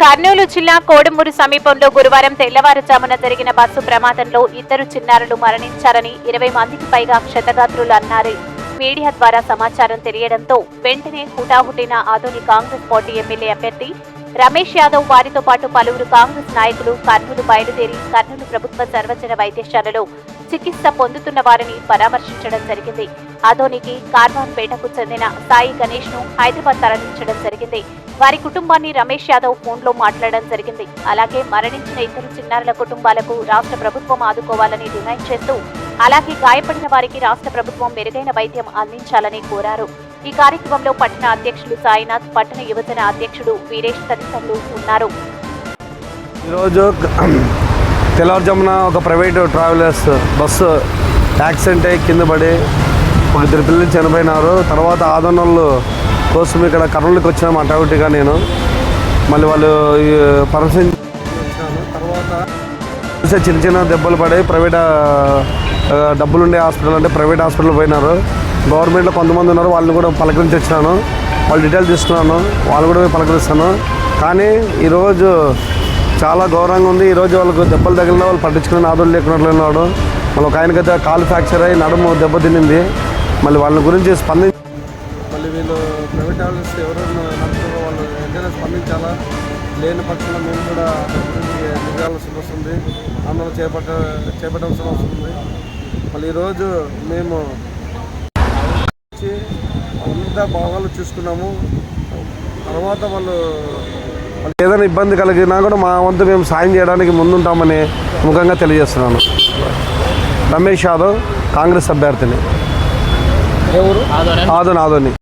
కర్నూలు జిల్లా కోడుమూరు సమీపంలో గురువారం తెల్లవారుజామున జరిగిన బస్సు ప్రమాదంలో ఇద్దరు చిన్నారులు మరణించారని ఇరవై మందికి పైగా క్షతగాత్రులు అన్నారు. మీడియా ద్వారా సమాచారం తెలియడంతో వెంటనే హుటాహుటిన ఆధునిక కాంగ్రెస్ పార్టీ ఎమ్మెల్యే అభ్యర్థి రమేష్ యాదవ్ వారితో పాటు పలువురు కాంగ్రెస్ నాయకులు కర్నూలు బయలుదేరి కర్నూలు ప్రభుత్వ సర్వజన వైద్యశాలలో చికిత్స పొందుతున్న వారిని పరామర్శించడం జరిగింది. అధోనికి కార్వాన్పేటకు చెందిన సాయి గణేష్ను హైదరాబాద్ తరలించడం జరిగింది. వారి కుటుంబాన్ని రమేష్ యాదవ్ ఫోన్లో మాట్లాడడం జరిగింది. అలాగే మరణించిన ఇద్దరు చిన్నారుల కుటుంబాలకు రాష్ట్ర ప్రభుత్వం ఆదుకోవాలని డిమాండ్ చేస్తూ అలాగే గాయపడిన వారికి రాష్ట్ర ప్రభుత్వం మెరుగైన వైద్యం అందించాలని కోరారు. ఈ కార్యక్రమంలో పట్టణ అధ్యక్షులు సాయినాథ్ పట్టణ యువజన అధ్యక్షుడు వీరేష్ తదితరులు ఉన్నారు. ఈరోజు తెల్లవారుజామున ఒక ప్రైవేట్ ట్రావెలర్స్ బస్సు యాక్సిడెంట్ అయ్యి కింద పడి ఒక ఇద్దరు పిల్లలు చనిపోయినారు. తర్వాత ఆదరణలు కోసం ఇక్కడ కర్నూలుకి వచ్చిన మా అటావిటీగా నేను. మళ్ళీ వాళ్ళు ఈ పర్మిషన్ తర్వాత చిన్న చిన్న దెబ్బలు పడి ప్రైవేట్ డబ్బులు డబ్బులుండే హాస్పిటల్ అంటే ప్రైవేట్ హాస్పిటల్ పోయినారు. గవర్నమెంట్లో కొంతమంది ఉన్నారు వాళ్ళని కూడా పలకరించి వచ్చినాను వాళ్ళ డీటెయిల్ తీసుకున్నాను వాళ్ళు కూడా పలకరిస్తాను. కానీ ఈరోజు చాలా గౌరవంగా ఉంది. ఈరోజు వాళ్ళకు దెబ్బలు తగిలిన వాళ్ళు పట్టించుకునే నాదులు లేకున్నట్లు ఉన్నాడు. మళ్ళీ ఒక ఆయనకైతే కాలు ఫ్రాక్చర్ అయ్యి నడుము దెబ్బ తినింది. మళ్ళీ వాళ్ళ గురించి స్పందించి మళ్ళీ వీళ్ళు ప్రైవేట్ ట్రావెలర్స్ ఎవరైనా నడుపుతారో వాళ్ళు వెంటనే స్పందించాలా? లేని పక్షంలో మేము కూడా దిగాల్సి వస్తుంది. ఆందోళన చేపట్ట చేపట్టాల్సిన అవసరం ఉంది. మళ్ళీ ఈరోజు మేము అంతా భాగాలు చూసుకున్నాము. తర్వాత వాళ్ళు ఏదైనా ఇబ్బంది కలిగినా కూడా మా వంతు మేము సాయం చేయడానికి ముందుంటామని ముఖంగా తెలియజేస్తున్నాను. రమేష్ యాదవ్ కాంగ్రెస్ అభ్యర్థిని. ఆదోని ఆదోని.